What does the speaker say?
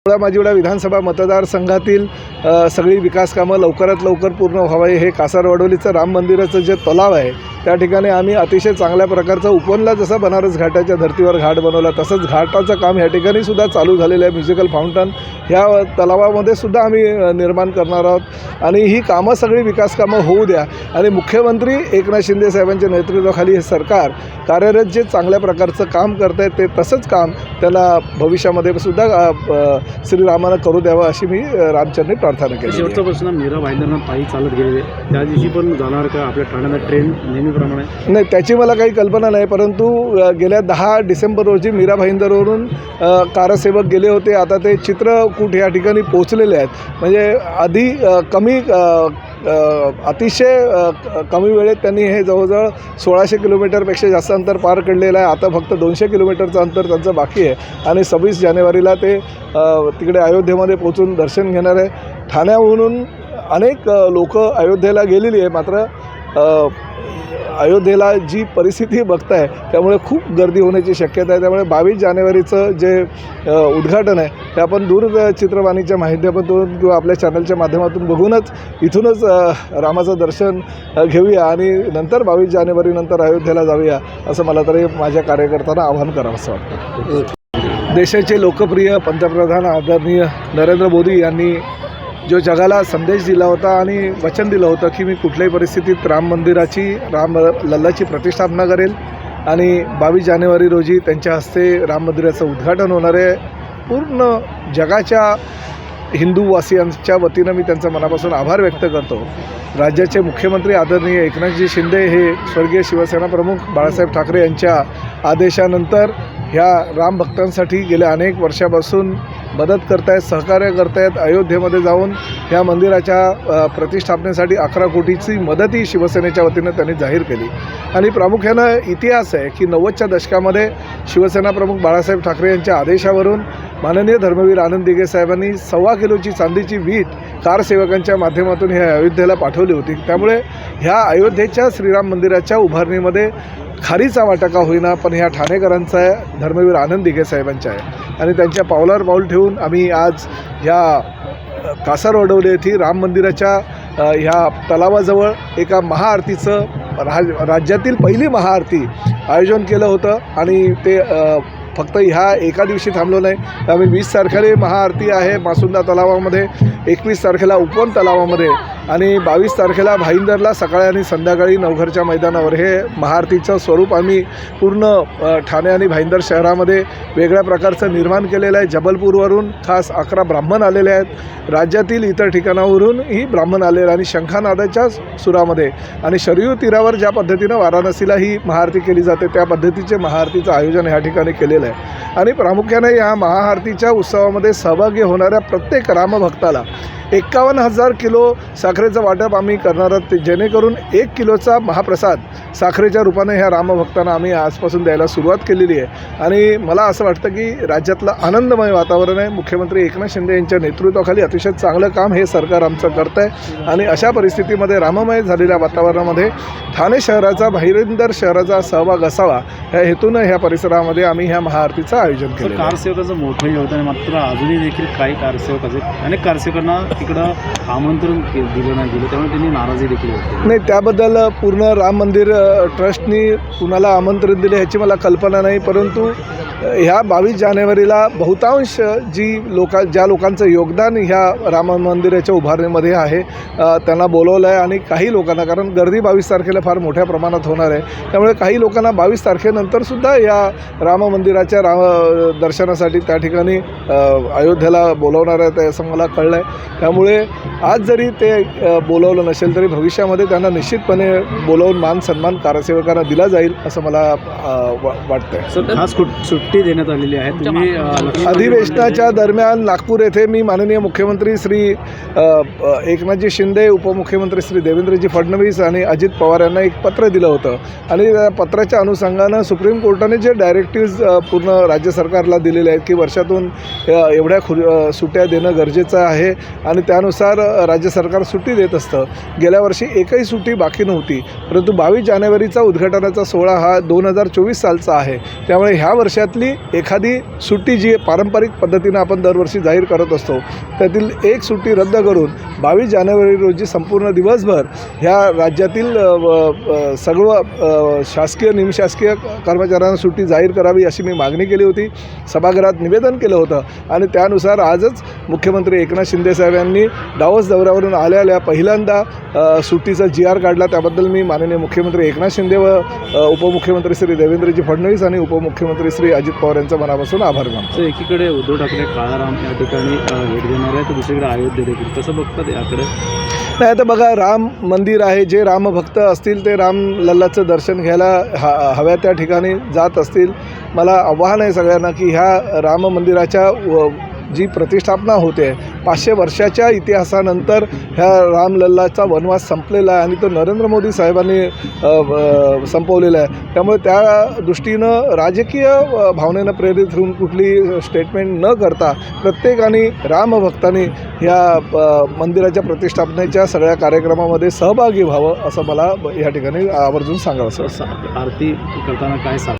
माजिवडा माजिवडा विधानसभा मतदारसंघातील सगळी विकास कामं लवकरात लवकर पूर्ण व्हावी हे कासारवाडोलीचं राम मंदिराचं जे तलाव आहे त्या ठिकाणी आम्ही अतिशय चांगल्या प्रकारचा उपनला जसा बनारस घाटाच्या धर्तीवर घाट बनवला तसंच घाटाचं काम या ठिकाणी सुद्धा चालू झालेलं आहे म्युझिकल फाउंटन. ह्या तलावामध्ये सुद्धा आम्ही निर्माण करणार आहोत. आणि ही कामं सगळी विकास कामं होऊ द्या. आणि मुख्यमंत्री एकनाथ शिंदे साहेबांच्या नेतृत्वाखाली हे सरकार कार्यरत जे चांगल्या प्रकारचं काम करत आहे ते तसंच काम त्याला भविष्यामध्ये सुद्धा श्रीरामानं करू द्यावं अशी मी रामचरणी प्रार्थना केली शेवटचा प्रश्न मीरा भाईंदरनं पायी चालत गेलेले. त्या दिवशी पण जाणार का? आपल्या ठाण्याला ट्रेन नेहमीप्रमाणे. नाही त्याची मला काही कल्पना नाही परंतु गेल्या दहा डिसेंबर रोजी मीरा भाईंदरवरून कारसेवक गेले होते. आता ते चित्रकूट या ठिकाणी पोचलेले आहेत. म्हणजे आधी कमी अतिशय क- कमी वेळेत त्यांनी हे जवळजवळ सोळाशे किलोमीटरपेक्षा जास्त अंतर पार केलेलं आहे. आता फक्त दोनशे किलोमीटरचं अंतर त्यांचं बाकी आहे. आणि सव्वीस जानेवारीला ते तिकडे अयोध्येमध्ये पोचून दर्शन घेणार आहे. ठाण्याहून अनेक लोक अयोध्येला गेलेली आहे. मात्र अयोध्येला जी परिस्थिती बघताय त्यामुळे खूप गर्दी होण्याची शक्यता आहे. त्यामुळे बावीस जानेवारीचं जे उद्घाटन आहे ते आपण दूरचित्रवाणीच्या माध्यमातून किंवा आपल्या चॅनलच्या माध्यमातून बघूनच इथूनच रामाचं दर्शन घेऊया आणि नंतर बावीस जानेवारीनंतर अयोध्येला जाऊया असं मला तरी माझ्या कार्यकर्त्यांना आवाहन करावं असं वाटतं. देशाचे लोकप्रिय पंतप्रधान आदरणीय नरेंद्र मोदी यांनी जो जगाला संदेश दिला होता आणि वचन दिलं होतं की मी कुठल्याही परिस्थितीत राम मंदिराची राम लल्लाची प्रतिष्ठापना करेल. आणि बावीस जानेवारी रोजी त्यांच्या हस्ते राम मंदिराचं उद्घाटन होणार आहे. पूर्ण जगाच्या हिंदूवासियांच्या वतीनं मी त्यांचा मनापासून आभार व्यक्त करतो. राज्याचे मुख्यमंत्री आदरणीय एकनाथजी शिंदे हे स्वर्गीय शिवसेना प्रमुख बाळासाहेब ठाकरे यांच्या आदेशानंतर ह्या राम भक्तांसाठी गेल्या अनेक वर्षापासून मदत करतायत सहकार्य करतायत अयोध्येमध्ये जाऊन ह्या मंदिराच्या प्रतिष्ठापनेसाठी अकरा कोटीची मदतही शिवसेनेच्या वतीनं त्यांनी जाहीर केली. आणि प्रामुख्यानं इतिहास आहे की नव्वदच्या दशकामध्ये शिवसेना प्रमुख बाळासाहेब ठाकरे यांच्या आदेशावरून माननीय धर्मवीर आनंद दिघे साहेबांनी सव्वा किलोची चांदीची वीट कारसेवकांच्या माध्यमातून हे अयोध्येला पाठवली होती. त्यामुळे ह्या अयोध्येच्या श्रीराम मंदिराच्या उभारणीमध्ये खारीचा वाटा का होईना पण ह्या ठाणेकरांचा आहे धर्मवीर आनंद दिघे साहेबांच्या आहे. आणि त्यांच्या पावलावर पाऊल ठेवून आम्ही आज ह्या कासारवडवले येथे राम मंदिराच्या ह्या तलावाजवळ एका महाआरतीचं राज राज्यातील पहिली महाआरती आयोजन केलं होतं. आणि ते फक्त ह्या एका दिवशी थांबलो नाही. तर आम्ही वीस तारखेला महाआरती आहे मासुंदा तलावामध्ये एकवीस तारखेला उपवन तलावामध्ये. आणि बावीस तारखेला भाईंदरला सकाळी आणि संध्याकाळी नवघरच्या मैदानावर. हे महाआरतीचं स्वरूप आम्ही पूर्ण ठाणे आणि भाईंदर शहरामध्ये वेगळ्या प्रकारचं निर्माण केलेलं आहे. जबलपूरवरून खास अकरा ब्राह्मण आलेले आहेत. राज्यातील इतर ठिकाणावरून ही ब्राह्मण आलेलं आणि शंखानादाच्या सुरामध्ये आणि शरयू तीरावर ज्या पद्धतीनं वाराणसीला ही महाआरती केली जाते त्या पद्धतीचे महाआरतीचं आयोजन ह्या ठिकाणी केलेलं आहे. आणि प्रामुख्याने या महाआरतीच्या उत्सवामध्ये सहभागी होणाऱ्या प्रत्येक रामभक्ताला एक्कावन्न हजार किलो साखरेचं वाटप आम्ही करणार आहोत. ते जेणेकरून एक किलोचा महाप्रसाद साखरेच्या रूपाने ह्या रामभक्तांना आम्ही आजपासून द्यायला सुरुवात केलेली आहे. आणि मला असं वाटतं की राज्यातलं आनंदमय वातावरण आहे. मुख्यमंत्री एकनाथ शिंदे यांच्या नेतृत्वाखाली अतिशय चांगलं काम हे सरकार आमचं करतं आहे आणि अशा परिस्थितीमध्ये राममय झालेल्या वातावरणामध्ये ठाणे शहराचा भैरिंदर शहराचा सहभाग असावा ह्या हेतूनं ह्या परिसरामध्ये आम्ही ह्या महाआरतीचं आयोजन केलं कारसेवकाचं मोठं योगदान आहे. मात्र अजूनही देखील काही कारसेवकाचे अनेक कारसेवकांना तिकडं आमंत्रण के- दिलं नाही गेलं त्यामुळे त्यांनी नाराजी देखील होती नाही त्याबद्दल पूर्ण राम मंदिर ट्रस्टनी कुणाला आमंत्रण दिले ह्याची मला कल्पना नाही परंतु ह्या बावीस जानेवारीला बहुतांश जी लोका ज्या लोकांचं योगदान ह्या राम मंदिराच्या उभारणीमध्ये आहे त्यांना बोलवलं आहे आणि काही लोकांना कारण गर्दी बावीस तारखेला फार मोठ्या प्रमाणात होणार आहे. त्यामुळे काही लोकांना बावीस तारखेनंतरसुद्धा या राम मंदिराच्या राम दर्शनासाठी त्या ठिकाणी अयोध्येला बोलवणार आहे असं मला कळलं आहे त्यामुळे आज जरी ते बोलवलं नसेल तरी भविष्यामध्ये त्यांना निश्चितपणे बोलवून मान सन्मान कारसेवकांना दिला जाईल असं मला वाटतं वा वाटतं खास कुट- सुट्टी देण्यात आलेली आहे. तुम्ही अधिवेशनाच्या दरम्यान नागपूर येथे मी माननीय मुख्यमंत्री श्री एकनाथजी शिंदे उपमुख्यमंत्री श्री देवेंद्रजी फडणवीस आणि अजित पवार यांना एक पत्र दिलं होतं. आणि त्या पत्राच्या अनुषंगानं सुप्रीम कोर्टाने जे डायरेक्टिव्ज पूर्ण राज्य सरकारला दिलेले आहेत की वर्षातून एवढ्या खु सुट्ट्या देणं गरजेचं आहे आणि त्यानुसार राज्य सरकार सुट्टी देत असतं. गेल्या वर्षी एकही सुट्टी बाकी नव्हती. परंतु बावीस जानेवारीचा उद्घाटनाचा सोहळा हा दोन हजार चोवीस सालचा आहे. त्यामुळे ह्या वर्षातली त्यातली एखादी सुट्टी जी पारंपरिक पद्धतीनं आपण दरवर्षी जाहीर करत असतो त्यातील एक सुट्टी रद्द करून बावीस जानेवारी रोजी संपूर्ण दिवसभर ह्या राज्यातील व, सर्व शासकीय निमशासकीय कर्मचाऱ्यांना सुट्टी जाहीर करावी अशी मी मागणी केली होती. सभागृहात निवेदन केलं होतं आणि त्यानुसार आजच मुख्यमंत्री एकनाथ शिंदेसाहेब यांनी डावस दौऱ्यावरून आल्या पहिल्यांदा सुट्टीचा जी आर काढला. त्याबद्दल मी माननीय मुख्यमंत्री एकनाथ शिंदे व उपमुख्यमंत्री श्री देवेंद्रजी फडणवीस आणि उपमुख्यमंत्री श्री अजित पवार यांचा मनापासून आभार मानतो. एकीकडे उद्धव ठाकरे काळाराम या ठिकाणी भेट देणार आहे तर दुसरीकडे अयोध्या देखील. कसं बघतात याकडे? नाही आता बघा राम मंदिर आहे जे रामभक्त असतील ते राम लल्लाचं दर्शन घ्यायला ह हव्या त्या ठिकाणी जात असतील. मला आव्हान आहे सगळ्यांना की ह्या राम मंदिराच्या व जी प्रतिष्ठापना होते पाचशे वर्षाच्या इतिहासानंतर ह्या रामलल्लाचा वनवास संपलेला आहे आणि तो नरेंद्र मोदी साहेबांनी संपवलेला आहे. त्यामुळे त्या दृष्टीनं राजकीय भावनेनं प्रेरित होऊन कुठली स्टेटमेंट न करता प्रत्येकाने रामभक्तांनी ह्या मंदिराच्या प्रतिष्ठापनेच्या सगळ्या कार्यक्रमामध्ये सहभागी व्हावं असं मला या ठिकाणी आवर्जून सांगावं असं आरती करताना काय सांग